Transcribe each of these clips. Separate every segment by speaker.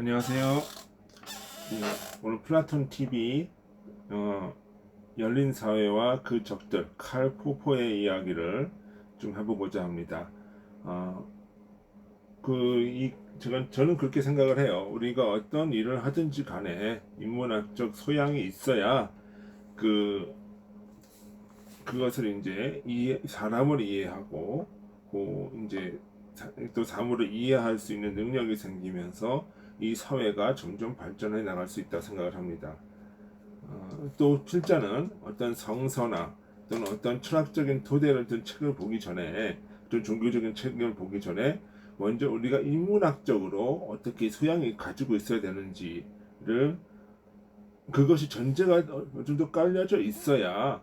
Speaker 1: 안녕하세요. 네, 오늘 플라톤 TV 어, 열린 사회와 그 적들 칼 포포의 이야기를 좀 해보고자 합니다. 어, 그이 저는 저는 그렇게 생각을 해요. 우리가 어떤 일을 하든지 간에 인문학적 소양이 있어야 그 그것을 이제 이해, 사람을 이해하고 그 이제 사- 또 사물을 이해할 수 있는 능력이 생기면서 이 사회가 점점 발전해 나갈 수 있다 생각을 합니다. 어, 또 필자는 어떤 성서나 또는 어떤 철학적인 토대를 든 책을 보기 전에 또 종교적인 책을 보기 전에 먼저 우리가 인문학적으로 어떻게 소양이 가지고 있어야 되는지를 그것이 전제가 어느 정도 깔려져 있어야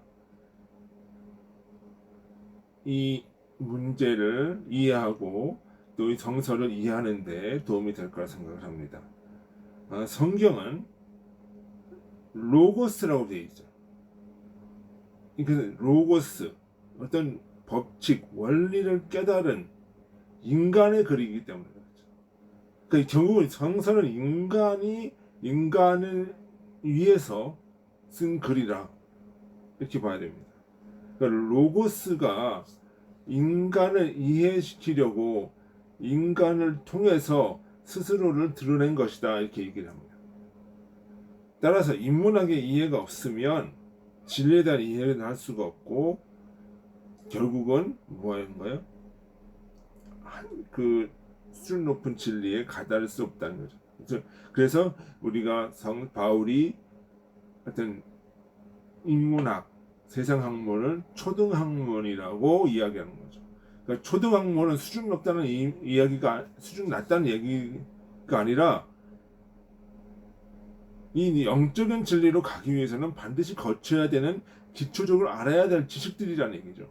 Speaker 1: 이 문제를 이해하고 또이 성서를 이해하는 데 도움이 될 거라 생각을 합니다. 아, 성경은 로고스라고 되어 있죠. 그래서 로고스 어떤 법칙 원리를 깨달은 인간의 글이기 때문에 그렇죠. 그러니까 결국은 성서는 인간이 인간을 위해서 쓴 글이라 이렇게 봐야 됩니다. 그러니까 로고스가 인간을 이해시키려고 인간을 통해서 스스로를 드러낸 것이다 이렇게 얘기를 합니다. 따라서 인문학의 이해가 없으면 진리에 대한 이해를 할 수가 없고 결국은 뭐인가요? 한그 수준 높은 진리에 가다를 수 없다는 거죠. 그래서, 우리가 성 바울이 어떤 인문학 세상 학문을 초등 학문이라고 이야기하는 거죠. 그러니까 초등학문은 수준 높다는 이, 이야기가 수준 낮다는 얘기가 아니라 이 영적인 진리로 가기 위해서는 반드시 거쳐야 되는 기초적으로 알아야 될 지식들이라는 얘기죠.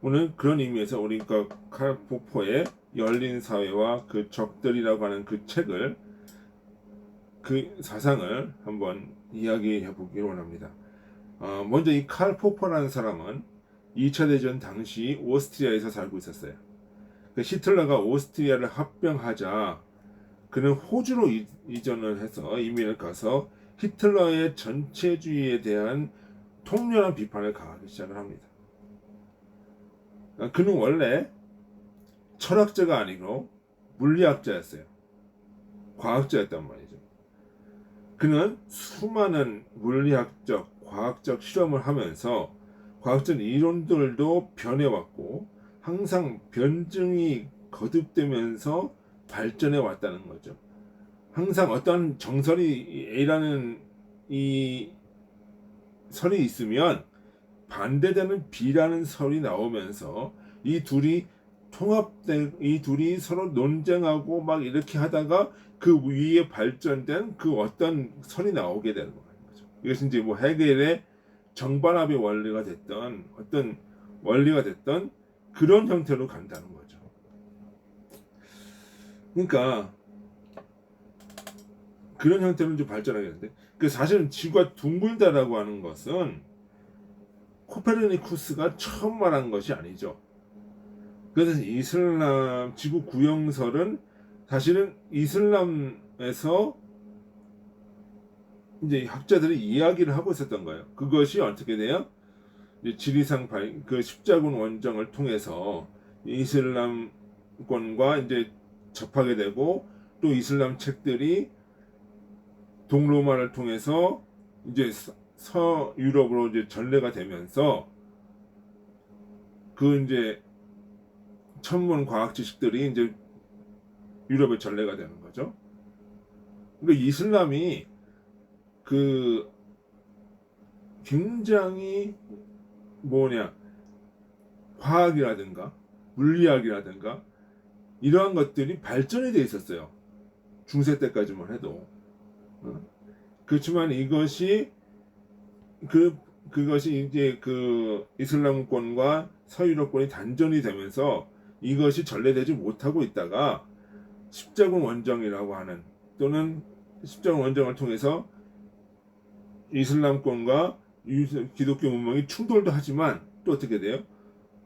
Speaker 1: 오늘 그런 의미에서 우리가 칼 포포의 열린 사회와 그 적들이라고 하는 그 책을 그 사상을 한번 이야기해 보기를 원합니다. 어, 먼저 이 칼 포퍼라는 사람은 2차 대전 당시 오스트리아에서 살고 있었어요. 그 히틀러가 오스트리아를 합병하자 그는 호주로 이, 이전을 해서 이민을 가서 히틀러의 전체주의에 대한 통렬한 비판을 가하기 시작을 합니다. 아, 그는 원래 철학자가 아니고 물리학자였어요. 과학자였단 말이죠. 그는 수많은 물리학적, 과학적 실험을 하면서 과학적 이론들도 변해왔고 항상 변증이 거듭되면서 발전해 왔다는 거죠. 항상 어떤 정설이 A라는 이 설이 있으면 반대되는 B라는 설이 나오면서 이 둘이 통합된 이 둘이 서로 논쟁하고 막 이렇게 하다가 그 위에 발전된 그 어떤 설이 나오게 되는 거죠. 이것이 이제 뭐 해겔의 정반합의 원리가 됐던 어떤 원리가 됐던 그런 형태로 간다는 거죠. 그러니까 그런 형태로 좀 발전하겠는데 그 사실은 지구가 둥글다라고 하는 것은 코페르니쿠스가 처음 말한 것이 아니죠. 그래서 이슬람 지구 구형설은 사실은 이슬람에서 이제 학자들이 이야기를 하고 있었던 거예요. 그것이 어떻게 돼요? 지리상 발, 그 십자군 원정을 통해서 이슬람권과 이제 접하게 되고 또 이슬람 책들이 동로마를 통해서 이제 서- 서유럽으로 이제 전래가 되면서 그 이제 천문 과학 지식들이 이제 유럽에 전래가 되는 거죠. 그러니까 이슬람이 그 굉장히 뭐냐 화학이라든가 물리학이라든가 이러한 것들이 발전이 돼 있었어요. 중세 때까지만 해도. 어? 그렇지만 이것이 그 그것이 이제 그 이슬람권과 서유럽권이 단전이 되면서 이것이 전래되지 못하고 있다가 십자군 원정이라고 하는 또는 십자군 원정을 통해서 이슬람권과 유- 기독교 문명이 충돌도 하지만 또 어떻게 돼요?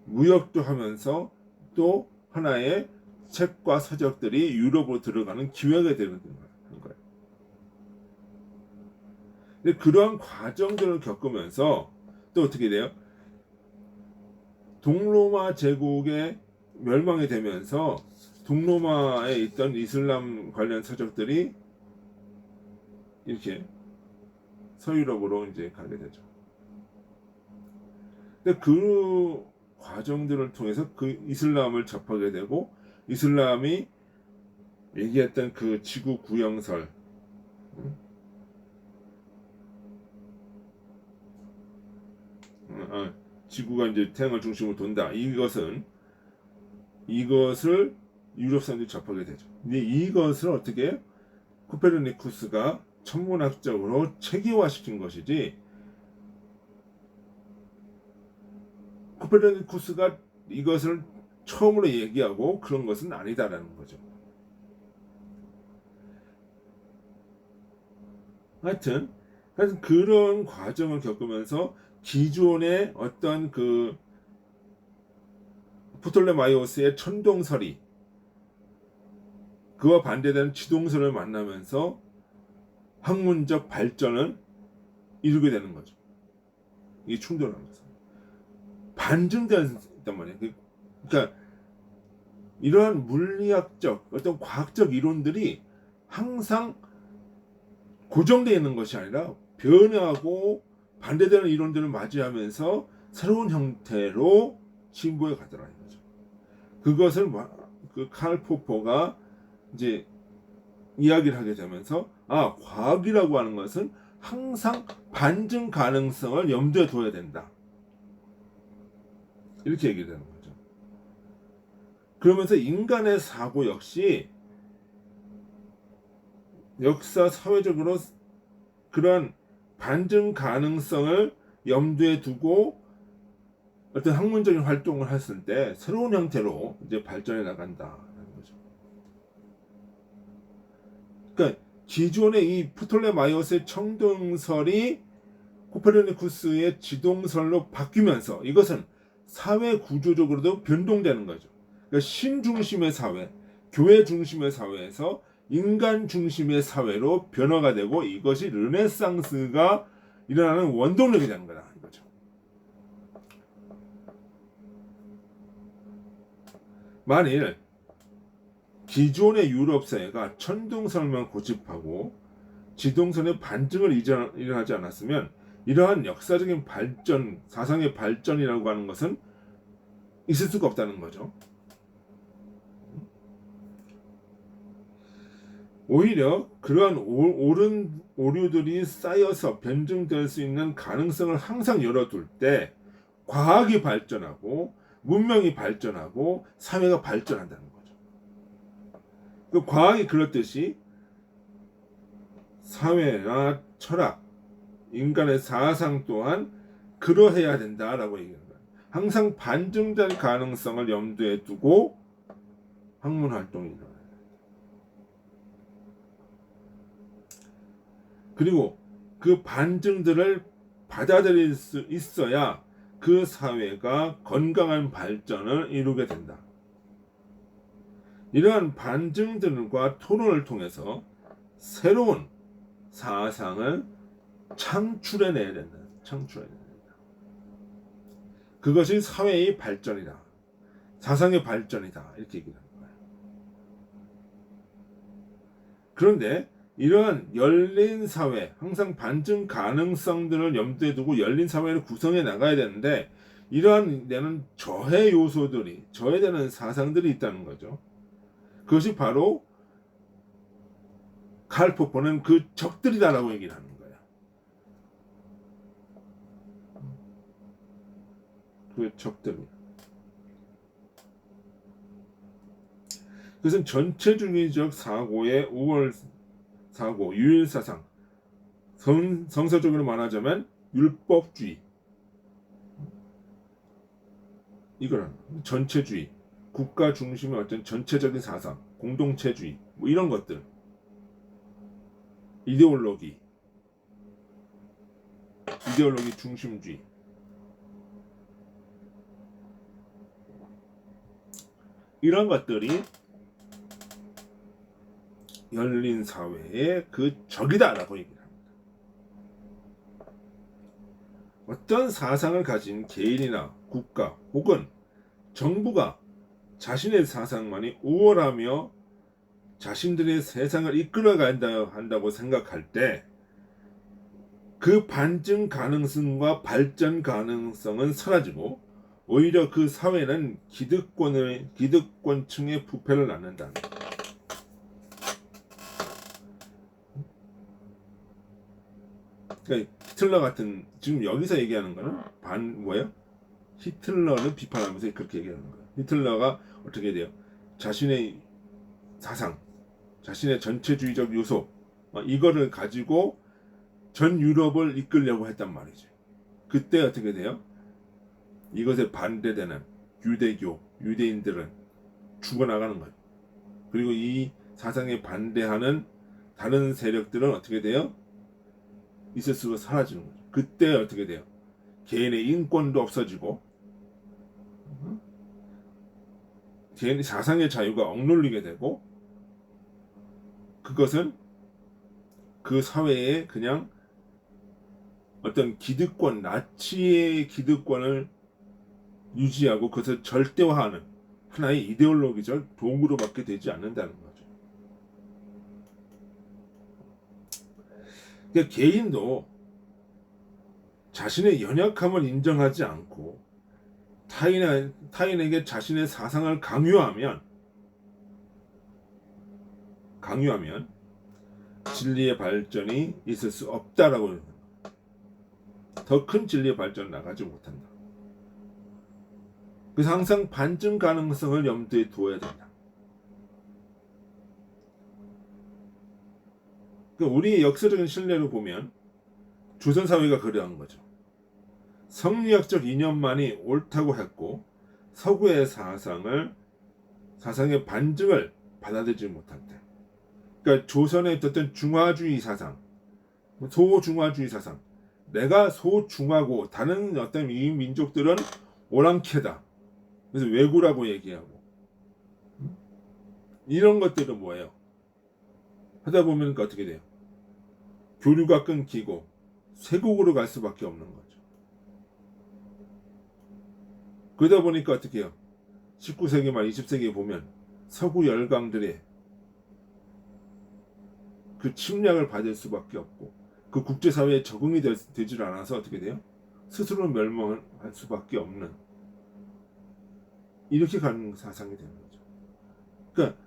Speaker 1: 무역도 하면서 또 하나의 책과 서적들이 유럽으로 들어가는 기회가 되는 거예요. 그러한 과정들을 겪으면서 또 어떻게 돼요? 동로마 제국의 멸망이 되면서 동로마에 있던 이슬람 관련 서적들이 이렇게 서유럽으로 이제 가게 되죠. 그 과정들을 통해서 그 이슬람을 접하게 되고 이슬람이 얘기했던 그 지구 응? 어, 어, 지구가 이제 태양을 중심으로 돈다. 이것은 이것을 유럽 사람들이 접하게 되죠. 근데 이것을 어떻게 코페르니쿠스가 천문학적으로 체계화시킨 것이지 코페르니쿠스가 이것을 처음으로 얘기하고 그런 것은 아니다라는 거죠. 하여튼, 하여튼 그런 과정을 겪으면서 기존의 어떤 그 프톨레마이오스의 천동설이 그와 반대되는 지동설을 만나면서 학문적 발전을 이루게 되는 거죠. 이게 충돌하면서 반증되는 있단 말이에요. 그- 그러니까 이러한 물리학적 어떤 과학적 이론들이 항상 고정되어 있는 것이 아니라 변화하고 반대되는 이론들을 맞이하면서 새로운 형태로 진보해 가더라는 거죠. 그것을 그 칼 포퍼가 이제 이야기를 하게 되면서 아 과학이라고 하는 것은 항상 반증 가능성을 염두에 둬야 된다. 이렇게 얘기를 되는 거죠. 그러면서 인간의 사고 역시 역사 사회적으로 그러한 반증 가능성을 염두에 두고 어떤 학문적인 활동을 했을 때 새로운 형태로 이제 발전해 나간다는 거죠. 그러니까 기존의 이 프톨레마이오스의 청동설이 코페르니쿠스의 지동설로 바뀌면서 이것은 사회 구조적으로도 변동되는 거죠. 그러니까 신 중심의 사회, 교회 중심의 사회에서 인간 중심의 사회로 변화가 되고 이것이 르네상스가 일어나는 원동력이 되는 거다 이거죠. 만일 기존의 유럽 사회가 천동설만 고집하고 지동설의 반증을 일어나지 않았으면 이러한 역사적인 발전, 사상의 발전이라고 하는 것은 있을 수가 없다는 거죠. 오히려 그러한 오, 옳은 오류들이 쌓여서 변증될 수 있는 가능성을 항상 열어둘 때 과학이 발전하고 문명이 발전하고 사회가 발전한다는 거죠. 그 과학이 그렇듯이 사회나 철학, 인간의 사상 또한 그러해야 된다라고 거예요. 항상 반증될 가능성을 염두에 두고 학문 활동이 일어나요. 그리고 그 반증들을 받아들일 수 있어야 그 사회가 건강한 발전을 이루게 된다. 이러한 반증들과 토론을 통해서 새로운 사상을 창출해내야 된다. 창출해내야 된다. 그것이 사회의 발전이다. 사상의 발전이다. 이렇게 얘기를 하는 거예요. 그런데 이러한 열린 사회, 항상 반증 가능성들을 염두에 두고 열린 사회를 구성해 나가야 되는데 이러한 내는 저해 요소들이 저해되는 사상들이 있다는 거죠. 그것이 바로 칼포퍼는 그 적들이다라고 얘기를 하는 거예요. 그 적들이. 그것은 전체주의적 사고의 우월 사고, 유일사상, 성, 성서적으로 말하자면 율법주의. 이거는 전체주의, 국가 중심의 어떤 전체적인 사상, 공동체주의, 뭐 이런 것들. 이데올로기, 이데올로기 중심주의. 이런 것들이 열린 사회의 그 적이다라고 얘기를 합니다. 어떤 사상을 가진 개인이나 국가 혹은 정부가 자신의 사상만이 우월하며 자신들의 세상을 이끌어간다 한다고 생각할 때 그 반증 가능성과 발전 가능성은 사라지고 오히려 그 사회는 기득권을 기득권층의 부패를 낳는다. 그러니까 히틀러 같은 지금 여기서 얘기하는 거는 반 뭐예요? 히틀러를 비판하면서 그렇게 얘기하는 거예요. 히틀러가 어떻게 돼요? 자신의 사상, 자신의 전체주의적 요소 어, 이거를 가지고 전 유럽을 이끌려고 했단 말이죠. 그때 어떻게 돼요? 이것에 반대되는 유대교, 유대인들은 죽어나가는 거예요. 그리고 이 사상에 반대하는 다른 세력들은 어떻게 돼요? 있을 수가 사라지는 거죠. 그때 어떻게 돼요? 개인의 인권도 없어지고 개인의 사상의 자유가 억눌리게 되고 그것은 그 사회에 그냥 어떤 기득권, 나치의 기득권을 유지하고 그것을 절대화하는 하나의 이데올로기적 도구로밖에 되지 않는다는 거죠. 그러니까 개인도 자신의 연약함을 인정하지 않고 타인에, 타인에게 자신의 사상을 강요하면 강요하면 진리의 발전이 있을 수 없다라고 더 큰 진리의 발전 나가지 못한다. 그래서 항상 반증 가능성을 염두에 두어야 된다. 그러니까 우리의 역사적인 신뢰를 보면 조선 사회가 그러한 거죠. 성리학적 이념만이 옳다고 했고 서구의 사상을 사상의 반증을 받아들이지 못할 때, 그러니까 조선의 어떤 중화주의 사상, 소중화주의 사상, 내가 소중하고 다른 어떤 이 민족들은 오랑캐다. 그래서 왜구라고 얘기하고 이런 것들은 뭐예요? 하다 보면 어떻게 돼요? 교류가 끊기고 쇠국으로 갈 수밖에 없는 거죠. 그러다 보니까 어떻게 해요? 19세기 말 20세기에 보면 서구 열강들의 그 침략을 받을 수밖에 없고 그 국제사회에 적응이 되, 되질 않아서 어떻게 돼요? 스스로 멸망할 수밖에 없는 이렇게 가는 사상이 되는 거죠. 그러니까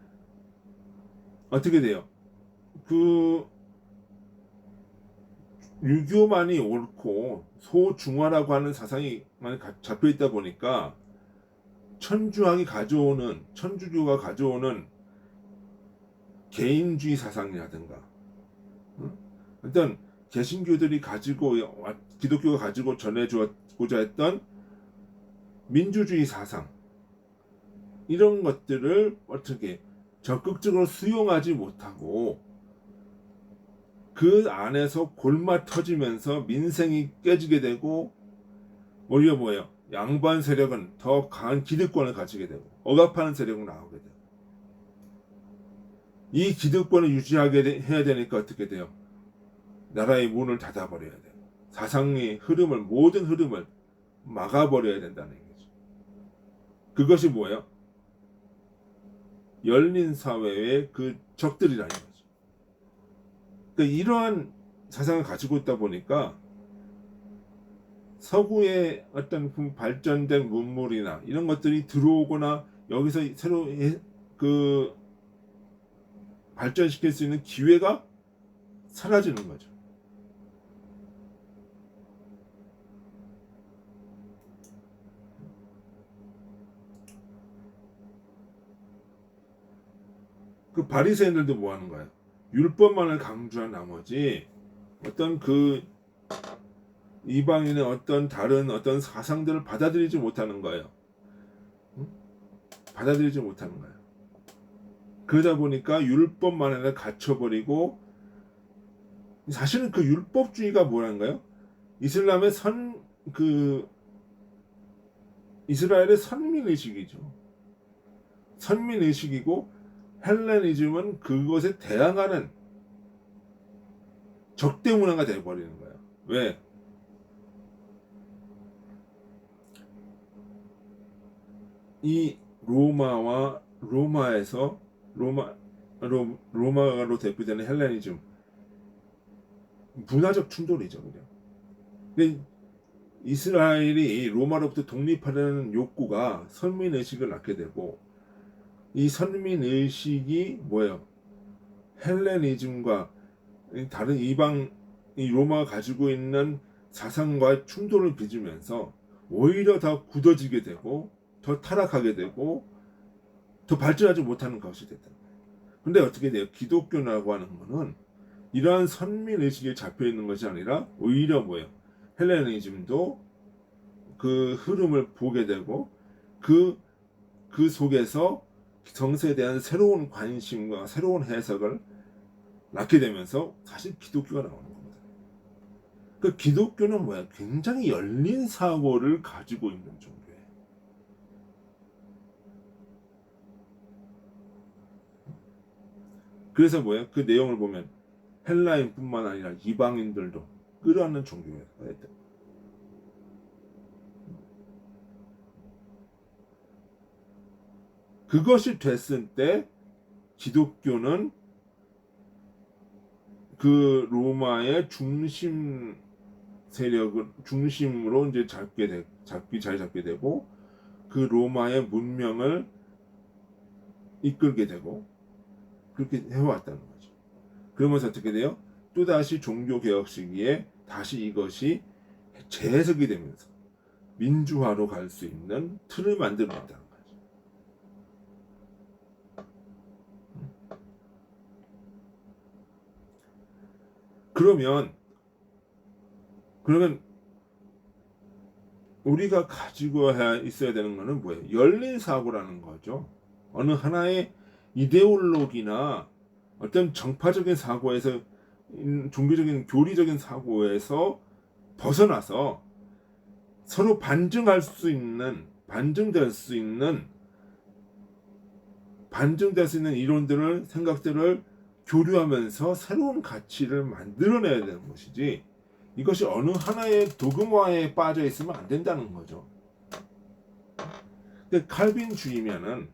Speaker 1: 어떻게 돼요? 그 유교만이 옳고 소중화라고 하는 사상이 많이 잡혀 있다 보니까 천주학이 가져오는 천주교가 가져오는 개인주의 사상이라든가 어떤 개신교들이 가지고 기독교가 가지고 전해주고자 했던 민주주의 사상 이런 것들을 어떻게 적극적으로 수용하지 못하고 그 안에서 골마 터지면서 민생이 깨지게 되고 오히려 뭐예요? 양반 세력은 더 강한 기득권을 가지게 되고 억압하는 세력은 나오게 돼요. 이 기득권을 유지하게 되, 해야 되니까 어떻게 돼요? 나라의 문을 닫아버려야 돼요. 사상의 흐름을 모든 흐름을 막아버려야 된다는 얘기죠. 그것이 뭐예요? 열린 사회의 그 적들이라는 거죠. 그러니까 이러한 사상을 가지고 있다 보니까 서구의 어떤 그 발전된 문물이나 이런 것들이 들어오거나 여기서 새로 그 발전시킬 수 있는 기회가 사라지는 거죠. 그 바리새인들도 뭐 하는 거예요? 율법만을 강조한 나머지 어떤 그 이방인의 어떤 다른 어떤 사상들을 받아들이지 못하는 거예요. 응? 받아들이지 못하는 거예요. 그러다 보니까 율법만에 갇혀버리고 사실은 그 율법주의가 뭐란가요? 이슬람의 선 그 이스라엘의 선민 의식이죠. 선민 의식이고 헬레니즘은 그것에 대항하는 적대 문화가 되어버리는 거예요. 왜? 이 로마와 로마에서 로마 로, 로마로 대표되는 헬레니즘 문화적 충돌이죠, 그냥. 근데 이스라엘이 로마로부터 독립하려는 욕구가 선민 의식을 낳게 되고 이 선민 의식이 뭐예요? 헬레니즘과 이 다른 이방 이 로마가 가지고 있는 사상과의 충돌을 빚으면서 오히려 더 굳어지게 되고 더 타락하게 되고 더 발전하지 못하는 것이 됐다. 근데 어떻게 돼요? 기독교라고 하는 거는 이러한 선민 의식에 잡혀 있는 것이 아니라 오히려 뭐예요? 헬레니즘도 그 흐름을 보게 되고 그, 그 속에서 정세에 대한 새로운 관심과 새로운 해석을 낳게 되면서 사실 기독교가 나오는 겁니다. 그 기독교는 뭐야? 굉장히 열린 사고를 가지고 있는 종교예요. 그래서 뭐야? 그 내용을 보면 헬라인뿐만 아니라 이방인들도 끌어안는 종교예요. 그것이 됐을 때 기독교는 그 로마의 중심 세력을 중심으로 이제 잡게 되, 잡기 잘 잡게 되고 그 로마의 문명을 이끌게 되고 그렇게 해왔다는 거죠. 그러면서 어떻게 돼요? 또 다시 종교 개혁 시기에 다시 이것이 재해석이 되면서 민주화로 갈 수 있는 틀을 만들어냈다는 거죠. 그러면 그러면 우리가 가지고 있어야 되는 것은 뭐예요? 열린 사고라는 거죠. 어느 하나의 이데올로기나 어떤 정파적인 사고에서 종교적인 교리적인 사고에서 벗어나서 서로 반증할 수 있는 반증될 수 있는 반증될 수 있는 이론들을 생각들을 교류하면서 새로운 가치를 만들어내야 되는 것이지 이것이 어느 하나의 도그마에 빠져 있으면 안 된다는 거죠. 근데 칼빈주의면은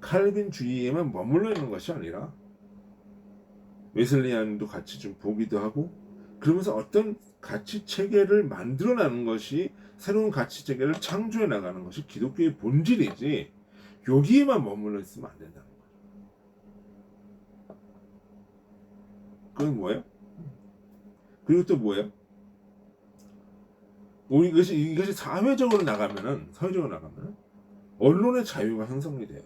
Speaker 1: 칼빈주의에만 머물러 있는 것이 아니라 웨슬리안도 같이 좀 보기도 하고 그러면서 어떤 가치 체계를 만들어내는 것이 새로운 가치 체계를 창조해 나가는 것이 기독교의 본질이지 여기에만 머물러 있으면 안 된다는 거죠. 그건 뭐예요? 그리고 또 뭐예요? 우리 이것이 이것이 사회적으로 나가면은 사회적으로 나가면은 언론의 자유가 형성이 돼요.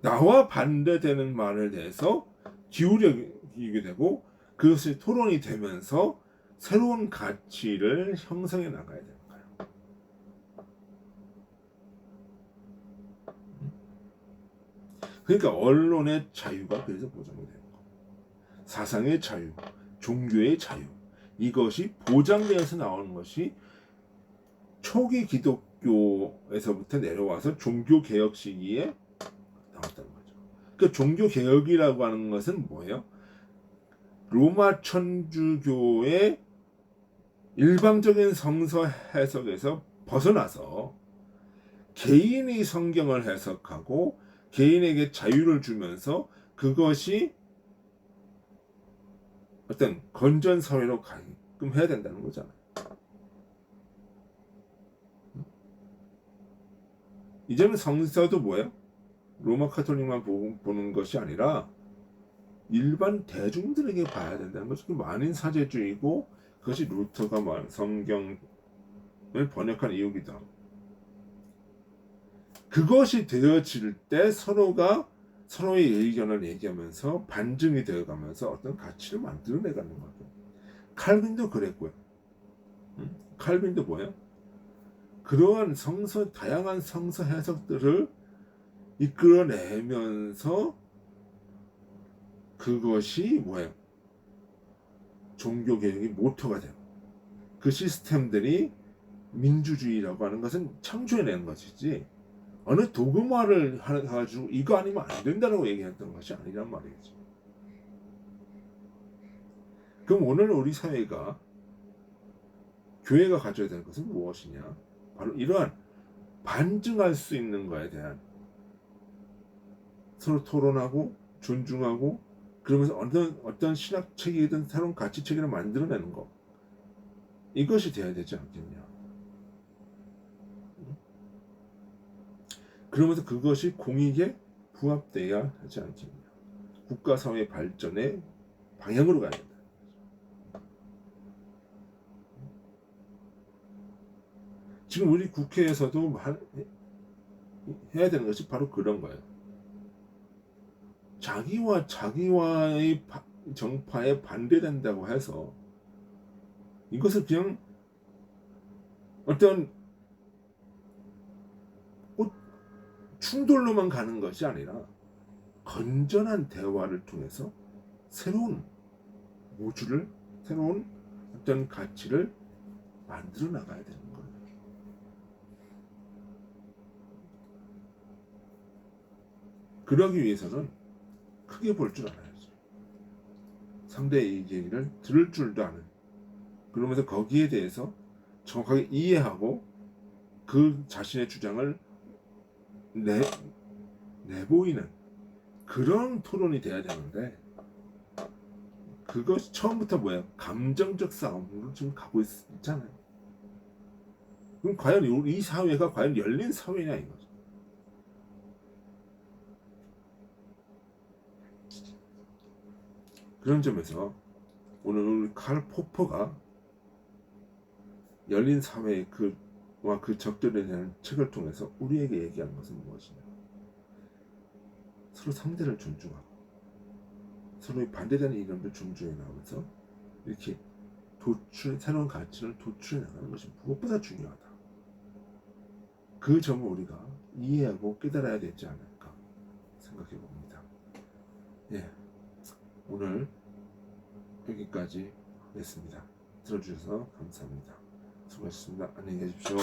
Speaker 1: 나와 반대되는 말에 대해서 기울이게 되고 그것이 토론이 되면서 새로운 가치를 형성해 나가야 되는 거예요. 그러니까 언론의 자유가 그래서 보장이 되는 거예요. 사상의 자유, 종교의 자유 이것이 보장되어서 나오는 것이 초기 기독교에서부터 내려와서 종교 개혁 시기에 나왔다는 거죠. 그 종교 개혁이라고 하는 것은 뭐예요? 로마 천주교의 일방적인 성서 해석에서 벗어나서 개인이 성경을 해석하고 개인에게 자유를 주면서 그것이 어떤 건전 사회로 가끔 해야 된다는 거잖아요. 이제는 성서도 뭐예요? 로마 카톨릭만 보는 것이 아니라 일반 대중들에게 봐야 된다는 것이 그 만인 사제주의고 그것이 루터가 말 성경을 번역한 하고 그것이 되어질 때 서로가 서로의 의견을 얘기하면서 반증이 되어가면서 어떤 가치를 만들어내가는 거죠. 칼빈도 그랬고요. 음? 칼빈도 뭐예요? 그러한 성서 다양한 성서 해석들을 이끌어내면서 그것이 뭐예요? 종교 개혁의 모토가 되고 그 시스템들이 민주주의라고 하는 것은 창조해낸 것이지 어느 도그마를 하- 가지고 이거 아니면 안 된다라고 얘기했던 것이 아니란 말이죠. 그럼 오늘 우리 사회가 교회가 가져야 될 것은 무엇이냐? 바로 이러한 반증할 수 있는 것에 대한 서로 토론하고 존중하고 그러면서 어떤 어떤 신학 체계이든 새로운 가치 체계를 만들어내는 것 이것이 돼야 되지 않겠냐? 그러면서 그것이 공익에 부합돼야 하지 않겠냐? 국가 사회 발전의 방향으로 가야 된다. 지금 우리 국회에서도 할- 해야 되는 것이 바로 그런 거예요. 자기와 자기와의 바- 정파에 반대된다고 해서 이것을 그냥 어떤 꼭 충돌로만 가는 것이 아니라 건전한 대화를 통해서 새로운 모주를 새로운 어떤 가치를 만들어 나가야 되는 거예요. 그러기 위해서는 크게 볼 줄 알아야죠. 상대의 얘기를 들을 줄도 아는. 그러면서 거기에 대해서 정확하게 이해하고 그 자신의 주장을 내, 내보이는 그런 토론이 돼야 되는데 그것이 처음부터 뭐예요? 감정적 싸움으로 지금 가고 있, 있잖아요. 그럼 과연 이- 이 사회가 과연 열린 사회냐 이거죠. 그런 점에서 오늘 우리 칼 포퍼가 열린 사회의 그와 그 적들에 대한 책을 통해서 우리에게 얘기한 것은 무엇이냐? 서로 상대를 존중하고 서로의 반대되는 이념을 존중해 나가면서 이렇게 도출 새로운 가치를 도출해 나가는 것이 무엇보다 중요하다. 그 점을 우리가 이해하고 깨달아야 되지 않을까 생각해 봅니다. 예, 오늘 여기까지 하겠습니다. 들어주셔서 감사합니다. 수고하셨습니다. 안녕히 계십시오.